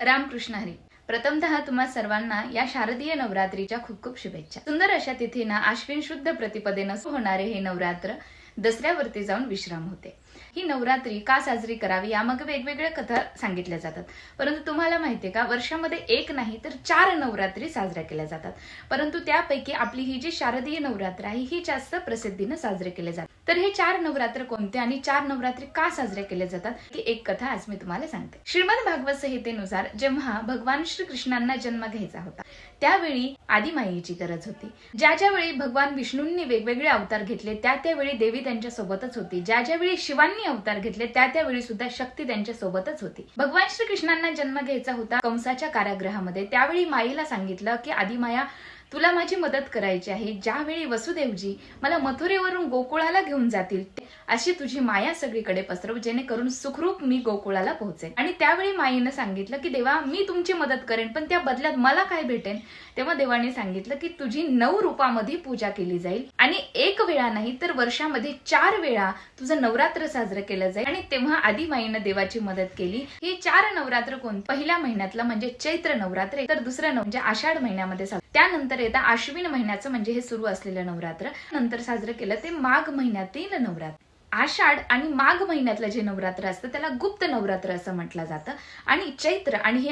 रामकृष्ण हरी. प्रथमतः तुम्हा सर्वांना या शारदीय नवरात्रीच्या खूप खूप शुभेच्छा. सुंदर अशा तिथीना आश्विन शुद्ध प्रतिपदेनं होणारे हे नवरात्र दसऱ्यावरती जाऊन विश्राम होते. ही नवरात्री का साजरी करावी यामागे वेगवेगळ्या कथा सांगितल्या जातात. परंतु तुम्हाला माहितीये का वर्षामध्ये एक नाही तर चार नवरात्री साजऱ्या केल्या जातात. परंतु त्यापैकी आपली ही जी शारदीय नवरात्र आहे ही जास्त प्रसिद्धीनं साजरी केली जाते. तर हे चार नवरात्र कोणते आणि चार नवरात्री का साजऱ्या केल्या जातात ही एक कथा आज मी तुम्हाला सांगते. श्रीमद भागवत संहितेनुसार जेव्हा भगवान श्रीकृष्णांना जन्म घ्यायचा होता त्यावेळी आदिमायेची गरज होती. ज्या ज्या वेळी भगवान विष्णूंनी वेगवेगळे अवतार घेतले त्या त्यावेळी देवी त्यांच्या सोबतच होती. ज्या ज्या वेळी शिवांनी अवतार घेतले त्या त्यावेळी सुद्धा शक्ती त्यांच्या सोबतच होती. भगवान श्रीकृष्णांना जन्म घ्यायचा होता कंसाच्या कारागृहामध्ये. त्यावेळी माईला सांगितलं की आधी माया तुला माझी मदत करायची आहे. ज्यावेळी वसुदेवजी मला मथुरेवरून गोकुळाला घेऊन जातील अशी तुझी माया सगळीकडे पसरव जेणेकरून सुखरूप मी गोकुळाला पोहोचेन. आणि त्यावेळी माईनं सांगितलं की देवा मी तुमची मदत करेन पण त्या बदल्यात मला काय भेटेन? तेव्हा देवाने सांगितलं की तुझी नऊ रूपामध्ये पूजा केली जाईल. आणि एक वेळा नाही तर वर्षामध्ये चार वेळा तुझं नवरात्र साजरं केलं जाईल. आणि तेव्हा आधी माईनं देवाची मदत केली. हे चार नवरात्र कोण? पहिल्या महिन्यातलं म्हणजे चैत्र नवरात्र तर दुसरं नव- म्हणजे आषाढ महिन्यामध्ये त्यानंतर येतं आश्विन महिन्याचं म्हणजे हे सुरू असलेलं नवरात्र. नंतर साजरं केलं ते माघ महिन्यातील नवरात्र. आषाढ आणि माघ महिन्यातलं जे नवरात्र असतं त्याला गुप्त नवरात्र असं म्हटलं जातं. आणि चैत्र आणि हे